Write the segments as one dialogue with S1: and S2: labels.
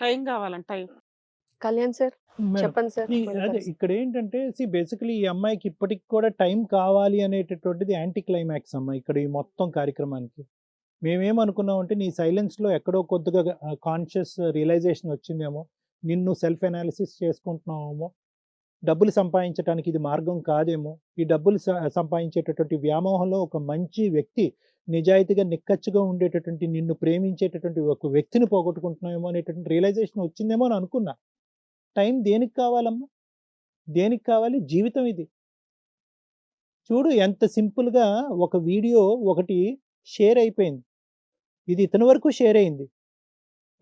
S1: Time కావాలండి time
S2: Kalyan sir చెప్పండి sir
S3: అదే. ఇక్కడ ఏంటంటే సి బేసికలీ ఈ అమ్మాయికి ఇప్పటికి కూడా టైం కావాలి అనేటటువంటిది యాంటీ క్లైమాక్స్ అమ్మ ఇక్కడ ఈ మొత్తం కార్యక్రమానికి మేమేమనుకున్నాం అంటే నీ సైలెన్స్లో ఎక్కడో కొద్దిగా కాన్షియస్ రియలైజేషన్ వచ్చిందేమో నిన్ను సెల్ఫ్ అనాలిసిస్ చేసుకుంటున్నామేమో డబ్బులు సంపాదించడానికి ఇది మార్గం కాదేమో. ఈ డబ్బులు సంపాదించేటటువంటి వ్యామోహంలో ఒక మంచి వ్యక్తి నిజాయితీగా నిక్కచ్చిగా ఉండేటటువంటి నిన్ను ప్రేమించేటటువంటి ఒక వ్యక్తిని పోగొట్టుకుంటున్నామేమో అనేటటువంటి రియలైజేషన్ వచ్చిందేమో అని అనుకున్నా. టైం దేనికి కావాలమ్మా? దేనికి కావాలి? జీవితం ఇది. చూడు ఎంత సింపుల్గా ఒక వీడియో ఒకటి షేర్ అయిపోయింది. ఇది ఇతని వరకు షేర్ అయింది.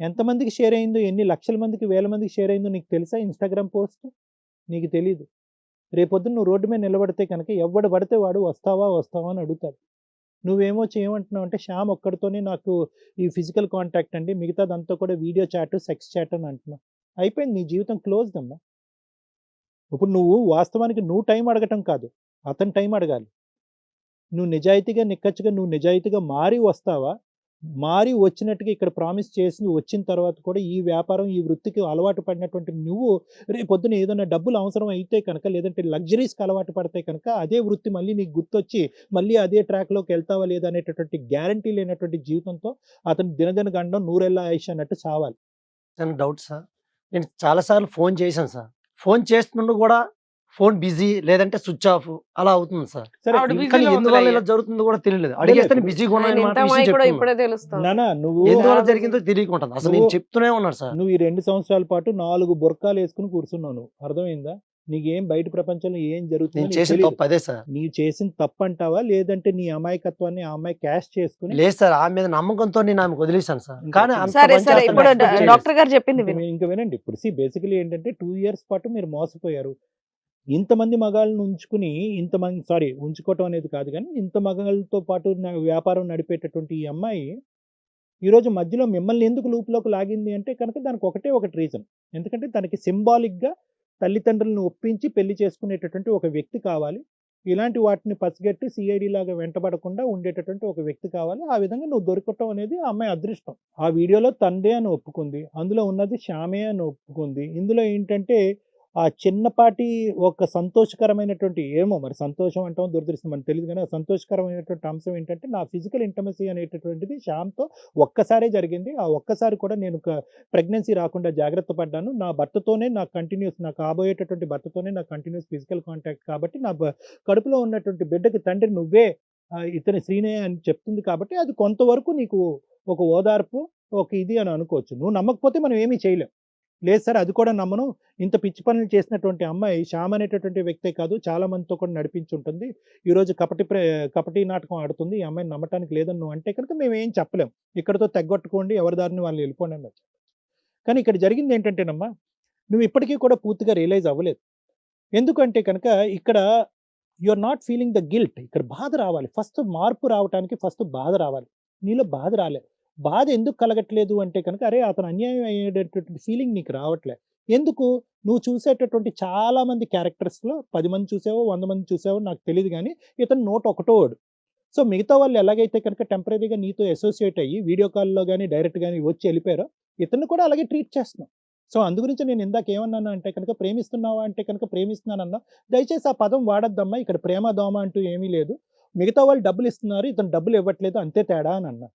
S3: ఎంతమందికి షేర్ అయిందో ఎన్ని లక్షల మందికి వేల మందికి షేర్ అయిందో నీకు తెలుసా? Instagram post? నీకు తెలీదు. రేపొద్దున నువ్వు రోడ్డు మీద నిలబడితే కనుక ఎవడు పడితే వాడు వస్తావా వస్తావా అని అడుగుతాడు. నువ్వేమో చేయమంటున్నావు అంటే శ్యామ్ ఒక్కడితోనే నాకు ఈ ఫిజికల్ కాంటాక్ట్ అండి మిగతాదంతా కూడా వీడియో చాట్ సెక్స్ చాట్ అని అంటున్నావు. అయిపోయింది నీ జీవితం క్లోజ్ అమ్మా. ఇప్పుడు నువ్వు వాస్తవానికి నువ్వు టైం అడగటం కాదు అతను టైం అడగాలి. నువ్వు నిజాయితీగా నిక్కచ్చిగా నువ్వు నిజాయితీగా మారి వస్తావా? మారి వచ్చినట్టుగా ఇక్కడ ప్రామిస్ చేసి వచ్చిన తర్వాత కూడా ఈ వ్యాపారం ఈ వృత్తికి అలవాటు పడినటువంటి నువ్వు రేపొద్దున ఏదైనా డబ్బులు అవసరం అయితే కనుక లేదంటే లగ్జరీస్కి అలవాటు పడితే కనుక అదే వృత్తి మళ్ళీ నీకు గుర్తొచ్చి మళ్ళీ అదే ట్రాక్లోకి వెళ్తావా లేదా అనేటటువంటి గ్యారంటీ లేనటువంటి జీవితంతో అతను దినదిన గండం నూరెల్లా ఆయుష్ అన్నట్టు చావాలి
S4: డౌట్ సార్. నేను చాలాసార్లు ఫోన్ చేశాను సార్. ఫోన్ చేస్తుండూ కూడా ఫోన్ బిజీ లేదంటే స్విచ్ ఆఫ్ అలా అవుతుంది సార్. కానీ ఎందువల్ల ఇలా. జరుగుతుందో కూడా తెలియలేదు. అడిగేస్తే. బిజీగా ఎందువల్ల జరిగిందో తెలియకుంటుంది అసలు నేను చెప్తూనే ఉన్నాను సార్.
S3: నువ్వు ఈ రెండు సంవత్సరాల పాటు నాలుగు బుర్కాలు వేసుకుని కూర్చున్నావు అర్థమైందా? నీకేం బయట ప్రపంచంలో ఏం జరుగుతుందో
S4: చేసిన. తప్పు అదే సార్.
S3: నీవు చేసిన తప్పు అంటావా? లేదంటే నీ అమాయకత్వాన్ని ఆ అమ్మాయి క్యాష్ చేసుకుని
S4: లేదు సార్ ఆమె మీద నమ్మకంతో నేను ఆమెకు వదిలేశాను సార్. కానీ.
S2: డాక్టర్ గారు చెప్పింది
S3: ఇంకా వినండి ఇప్పుడు సి బేసికలీ ఏంటంటే టూ ఇయర్స్ పాటు మీరు మోసపోయారు. ఇంతమంది మగాళ్ళని ఉంచుకుని ఇంతమంది సారీ ఉంచుకోవటం అనేది కాదు కానీ ఇంత మగాళ్ళతో పాటు నా- వ్యాపారం నడిపేటటువంటి ఈ అమ్మాయి ఈరోజు మధ్యలో మిమ్మల్ని ఎందుకు లూప్లోకి లాగింది అంటే కనుక దానికి ఒకటే ఒకటి రీజన్ ఎందుకంటే తనకి సింబాలిక్గా తల్లిదండ్రులను ఒప్పించి పెళ్ళి చేసుకునేటటువంటి ఒక వ్యక్తి కావాలి. ఇలాంటి వాటిని పసిగట్టి సిఐడి లాగా వెంటబడకుండా ఉండేటటువంటి ఒక వ్యక్తి కావాలి. ఆ విధంగా నువ్వు దొరకటం అనేది ఆ అమ్మాయి అదృష్టం. ఆ వీడియోలో తండ్రి అని ఒప్పుకుంది. అందులో ఉన్నది శ్యామే అని ఒప్పుకుంది. ఇందులో ఏంటంటే ఆ చిన్నపాటి ఒక సంతోషకరమైనటువంటి ఏమో మరి సంతోషం అంటాం దురదృష్టం మనకు తెలియదు కానీ ఆ సంతోషకరమైనటువంటి అంశం ఏంటంటే నా ఫిజికల్ ఇంటమసీ అనేటటువంటిది శ్యామ్తో ఒక్కసారే జరిగింది. ఆ ఒక్కసారి కూడా నేను ప్రెగ్నెన్సీ రాకుండా జాగ్రత్త పడ్డాను. నా భర్తతోనే నా కంటిన్యూస్ నాకు కాబోయేటటువంటి భర్తతోనే నా కంటిన్యూస్ ఫిజికల్ కాంటాక్ట్ కాబట్టి నా కడుపులో ఉన్నటువంటి బిడ్డకి తండ్రి నువ్వే ఇతని శ్రీనే అని చెప్తుంది కాబట్టి అది కొంతవరకు నీకు ఒక ఓదార్పు ఒక ఇది అని అనుకోవచ్చు. నువ్వు నమ్మకపోతే మనం ఏమీ చేయలేం. లేదు సార్ అది కూడా నమ్మను. ఇంత పిచ్చి పనులు చేసినటువంటి అమ్మాయి శ్యామ్ అనేటటువంటి వ్యక్తే కాదు చాలా మందితో కూడా నడిపించి ఉంటుంది ఈరోజు కపటి కపటి నాటకం ఆడుతుంది. ఈ అమ్మాయిని నమ్మటానికి లేదని నువ్వు అంటే కనుక మేము ఏం చెప్పలేం. ఇక్కడతో తెగొట్టుకోండి ఎవరి దారిని వాళ్ళు వెళ్ళిపోండి అని కానీ ఇక్కడ జరిగింది ఏంటంటేనమ్మా నువ్వు ఇప్పటికీ కూడా పూర్తిగా రియలైజ్ అవ్వలేదు. ఎందుకంటే కనుక ఇక్కడ you are not feeling the guilt. ఇక్కడ బాధ రావాలి. ఫస్ట్ మార్పు రావడానికి ఫస్ట్ బాధ రావాలి. నీలో బాధ రాలేదు బాధ ఎందుకు కలగట్లేదు అంటే కనుక అరే అతను అన్యాయం అయ్యేటటువంటి ఫీలింగ్ నీకు రావట్లే. ఎందుకు? నువ్వు చూసేటటువంటి చాలా మంది క్యారెక్టర్స్లో పది మంది చూసావో వంద మంది చూసావో నాకు తెలియదు కానీ ఇతను నోట్ ఒకటోడు సో మిగతా వాళ్ళు ఎలాగైతే కనుక టెంపరీగా నీతో అసోసియేట్ అయ్యి వీడియో కాల్లో కానీ డైరెక్ట్ కానీ వచ్చి వెళ్ళిపోయారో ఇతను కూడా అలాగే ట్రీట్ చేస్తున్నాం. సో అందు గురించి నేను ఇందాక ఏమన్నాను అంటే కనుక ప్రేమిస్తున్నావా అంటే కనుక ప్రేమిస్తున్నానన్నా దయచేసి ఆ పదం వాడద్దమ్మా ఇక్కడ ప్రేమ దోమ అంటూ ఏమీ లేదు. మిగతా వాళ్ళు డబ్బులు ఇస్తున్నారు ఇతను డబ్బులు ఇవ్వట్లేదు అంతే తేడా అని అన్నా.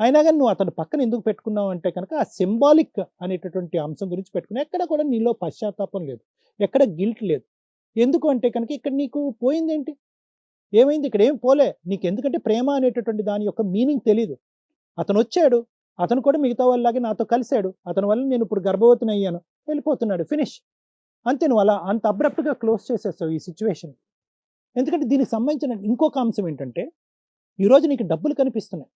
S3: అయినా కానీ నువ్వు అతను పక్కన ఎందుకు పెట్టుకున్నావు అంటే కనుక ఆ సింబాలిక్ అనేటటువంటి అంశం గురించి పెట్టుకున్నా ఎక్కడ కూడా నీలో పశ్చాత్తాపం లేదు. ఎక్కడ గిల్ట్ లేదు. ఎందుకు అంటే కనుక ఇక్కడ నీకు పోయిందేంటి? ఏమైంది? ఇక్కడ ఏం పోలే. నీకు ఎందుకంటే ప్రేమ అనేటటువంటి దాని యొక్క మీనింగ్ తెలీదు. అతను వచ్చాడు. అతను కూడా మిగతా వాళ్ళలాగే నాతో కలిశాడు. అతని వల్ల నేను ఇప్పుడు గర్భవతిని అయ్యాను. వెళ్ళిపోతున్నాడు. ఫినిష్. అంతే నువ్వు అలా అంత అబ్రప్ట్గా క్లోజ్ చేసేస్తావు ఈ సిచ్యువేషన్. ఎందుకంటే దీనికి సంబంధించిన ఇంకొక అంశం ఏంటంటే ఈరోజు నీకు డబ్బులు కనిపిస్తున్నాయి.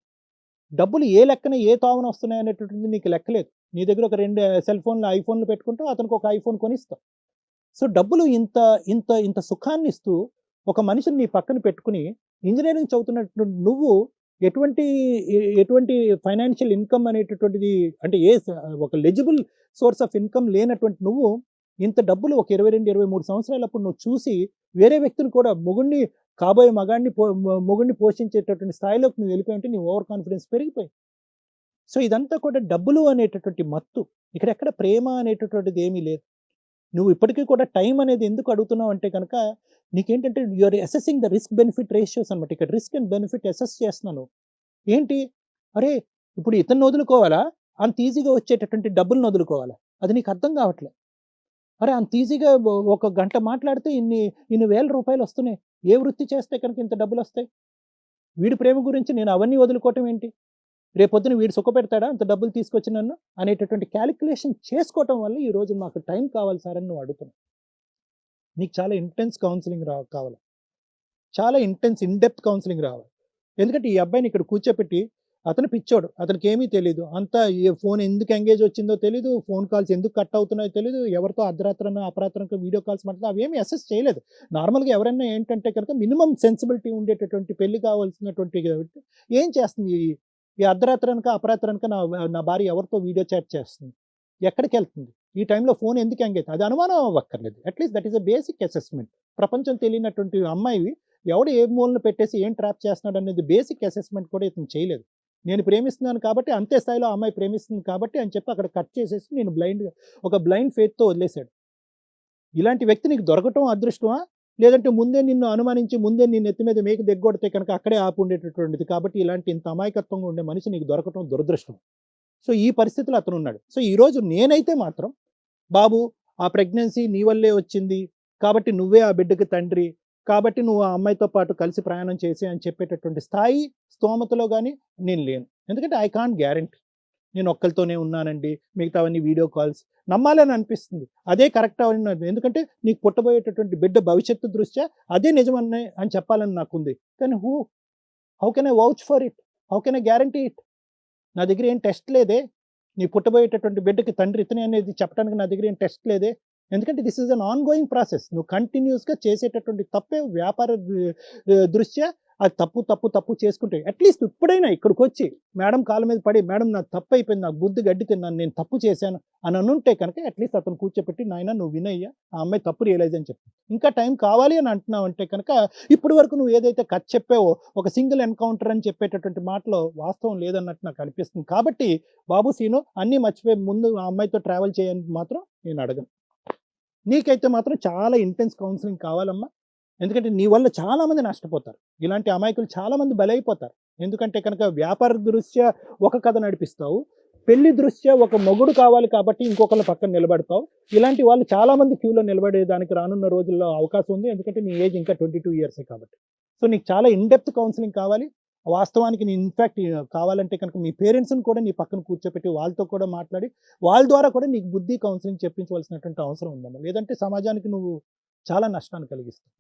S3: డబ్బులు ఏ లెక్కన ఏ తావన వస్తున్నాయి అనేటటువంటిది నీకు లెక్కలేదు నీ దగ్గర ఒక రెండు సెల్ ఫోన్లు ఐఫోన్లు పెట్టుకుంటావు అతనికి ఒక ఐఫోన్ కొనిస్తావు సో డబ్బులు ఇంత ఇంత ఇంత సుఖాన్ని ఇస్తూ ఒక మనిషిని నీ పక్కన పెట్టుకుని ఇంజనీరింగ్ చదువుతున్నట్టు నువ్వు ఎటువంటి ఎటువంటి ఫైనాన్షియల్ ఇన్కమ్ అనేటటువంటిది అంటే ఏ ఒక లెజిబుల్ సోర్స్ ఆఫ్ ఇన్కమ్ లేనటువంటి నువ్వు ఇంత డబ్బులు ఒక ఇరవై రెండు ఇరవై మూడు సంవత్సరాలప్పుడు నువ్వు చూసి వేరే వ్యక్తులు కూడా మొగుడిని కాబోయే మగాడిని పో మొగుడిని పోషించేటటువంటి స్థాయిలోకి నువ్వు వెళ్ళిపోయి ఉంటే నీ ఓవర్ కాన్ఫిడెన్స్ పెరిగిపోయి. సో ఇదంతా కూడా డబ్బులు అనేటటువంటి మత్తు. ఇక్కడ ఎక్కడ ప్రేమ అనేటటువంటిది ఏమీ లేదు. నువ్వు ఇప్పటికీ కూడా టైం అనేది ఎందుకు అడుగుతున్నావు అంటే కనుక నీకేంటంటే you're assessing the risk benefit ratios అనమాట ఇక్కడ రిస్క్ అండ్ బెనిఫిట్ అసెస్ చేస్తున్నాను. ఏంటి? అరే ఇప్పుడు ఇతను వదులుకోవాలా? అంత ఈజీగా వచ్చేటటువంటి డబ్బులను వదులుకోవాలా? అది నీకు అర్థం కావట్లేదు అరే అంత ఈజీగా ఒక గంట మాట్లాడితే ఇన్ని ఇన్ని వేల రూపాయలు వస్తున్నాయి. ఏ వృత్తి చేస్తే కనుక ఇంత డబ్బులు వస్తాయి? వీడి ప్రేమ గురించి నేను అవన్నీ వదులుకోవటం ఏంటి? రేపొద్దున వీడు సుఖపెడతాడా అంత డబ్బులు తీసుకొచ్చి నన్ను అనేటటువంటి క్యాలిక్యులేషన్ చేసుకోవటం వల్ల ఈ రోజు మాకు టైం కావాలి సార్ అని నువ్వు అడుగుతున్నావు. నీకు చాలా ఇంటెన్స్ కౌన్సిలింగ్ రా కావాలి. చాలా ఇంటెన్స్ ఇన్డెప్త్ కౌన్సిలింగ్ రావాలి. ఎందుకంటే ఈ అబ్బాయిని ఇక్కడ కూర్చోపెట్టి అతను పిచ్చోడు అతనికి ఏమీ తెలియదు అంతా ఏ ఫోన్ ఎందుకు ఎంగేజ్ వచ్చిందో తెలియదు ఫోన్ కాల్స్ ఎందుకు కట్ అవుతున్నాయో తెలియదు ఎవరితో అర్ధరాత్రన అపరాత్రన వీడియో కాల్స్ మాట్లాడితే ఏమీ అసెస్ చేయలేదు. నార్మల్గా ఎవరైనా ఏంటంటే కనుక మినిమం సెన్సిబిలిటీ ఉండేటటువంటి పెళ్ళి కావాల్సినటువంటి ఏం చేస్తుంది? ఈ- ఈ అర్ధరాత్రనక అపరాత్రనక నా నా భార్య ఎవరితో వీడియో చాట్ చేస్తుంది? ఎక్కడికి వెళ్తుంది ఈ టైంలో ఫోన్ ఎందుకు ఎంగేజ్? అది అనుమానం అవ్వక్కర్లేదు. At least that is a basic assessment ప్రపంచం తెలియనటువంటి అమ్మాయి ఎవడు ఏ మూలను పెట్టేసి ఏం ట్రాప్ చేస్తున్నాడు అనేది బేసిక్ అసెస్మెంట్ కూడా ఇతను చేయలేదు. నేను ప్రేమిస్తున్నాను కాబట్టి అంతే స్థాయిలో అమ్మాయి ప్రేమిస్తుంది కాబట్టి అని చెప్పి అక్కడ కట్ చేసేసి నేను బ్లైండ్గా ఒక బ్లైండ్ ఫేత్తో వదిలేశాడు. ఇలాంటి వ్యక్తి నీకు దొరకటం అదృష్టమా? లేదంటే ముందే నిన్ను అనుమానించి ముందే నిన్ను ఎత్తి మీద మేక దిగ్గొడితే కనుక అక్కడే ఆపు ఉండేటటువంటిది కాబట్టి ఇలాంటి ఇంత అమాయకత్వంగా ఉండే మనిషి నీకు దొరకటం దురదృష్టం. సో ఈ పరిస్థితిలో అతను ఉన్నాడు. సో ఈరోజు నేనైతే మాత్రం బాబు ఆ ప్రెగ్నెన్సీ నీ వల్లే వచ్చింది. కాబట్టి నువ్వే ఆ బిడ్డకి తండ్రి. కాబట్టి నువ్వు ఆ అమ్మాయితో పాటు కలిసి ప్రయాణం చేసి అని చెప్పేటటువంటి స్థాయి స్తోమతలో కానీ నేను లేను. ఎందుకంటే ఐ కాంట్ గ్యారంటీ నేను ఒక్కరితోనే ఉన్నానండి. మిగతావన్నీ వీడియో కాల్స్ నమ్మాలని అనిపిస్తుంది. అదే కరెక్ట్ అని ఎందుకంటే నీకు పుట్టబోయేటటువంటి బిడ్డ భవిష్యత్తు దృష్ట్యా అదే నిజమని అని చెప్పాలని నాకుంది. కానీ who how can I vouch for it how can I guarantee it నా దగ్గర ఏం టెస్ట్ లేదే? నీ పుట్టబోయేటటువంటి బిడ్డకి తండ్రి ఇతనే అనేది చెప్పడానికి నా దగ్గర ఏం టెస్ట్ లేదే? ఎందుకంటే this is an ongoing process నువ్వు కంటిన్యూస్గా చేసేటటువంటి తప్పే వ్యాపార దృష్ట్యా అది తప్పు తప్పు తప్పు చేసుకుంటే అట్లీస్ట్ ఇప్పుడైనా ఇక్కడికి వచ్చి మేడం కాళ్ళ మీద పడి మేడం నాకు తప్పు అయిపోయింది నాకు బుద్ధి గడ్డి తిన్నాను నేను తప్పు చేశాను అని అనుంటే కనుక అట్లీస్ట్ అతను కూర్చోపెట్టి నాయన నువ్వు వినయ్యా ఆ అమ్మాయి తప్పు రియలైజ్ అని చెప్పి. ఇంకా టైం కావాలి అని అంటున్నావు అంటే కనుక ఇప్పటి వరకు నువ్వు ఏదైతే కట్ చెప్పావో ఒక సింగిల్ ఎన్కౌంటర్ అని చెప్పేటటువంటి మాటలో వాస్తవం లేదన్నట్టు నాకు అనిపిస్తుంది. కాబట్టి బాబు సీను అన్నీ మర్చిపోయి ముందు ఆ అమ్మాయితో ట్రావెల్ చేయని మాత్రం నేను అడగను. నీకైతే మాత్రం చాలా ఇంటెన్స్ కౌన్సిలింగ్ కావాలమ్మా. ఎందుకంటే నీ వల్ల చాలామంది నష్టపోతారు. ఇలాంటి అమాయకులు చాలామంది బలైపోతారు. ఎందుకంటే కనుక వ్యాపార దృష్ట్యా ఒక కథ నడిపిస్తావు. పెళ్ళి దృష్ట్యా ఒక మొగుడు కావాలి కాబట్టి ఇంకొకళ్ళ పక్కన నిలబడతావు. ఇలాంటి వాళ్ళు చాలామంది క్యూలో నిలబడేదానికి రానున్న రోజుల్లో అవకాశం ఉంది. ఎందుకంటే నీ ఏజ్ ఇంకా ట్వంటీ టూ ఇయర్సే కాబట్టి. సో నీకు చాలా ఇన్డెప్త్ కౌన్సిలింగ్ కావాలి. వాస్తవానికి నేను ఇన్ఫ్యాక్ట్ కావాలంటే కనుక మీ పేరెంట్స్ని కూడా నీ పక్కన కూర్చోపెట్టి వాళ్ళతో కూడా మాట్లాడి వాళ్ళ ద్వారా కూడా నీకు బుద్ధి కౌన్సిలింగ్ చెప్పించవలసినటువంటి అవసరం ఉందమ్మా. లేదంటే సమాజానికి నువ్వు చాలా నష్టాన్ని కలిగిస్తావు.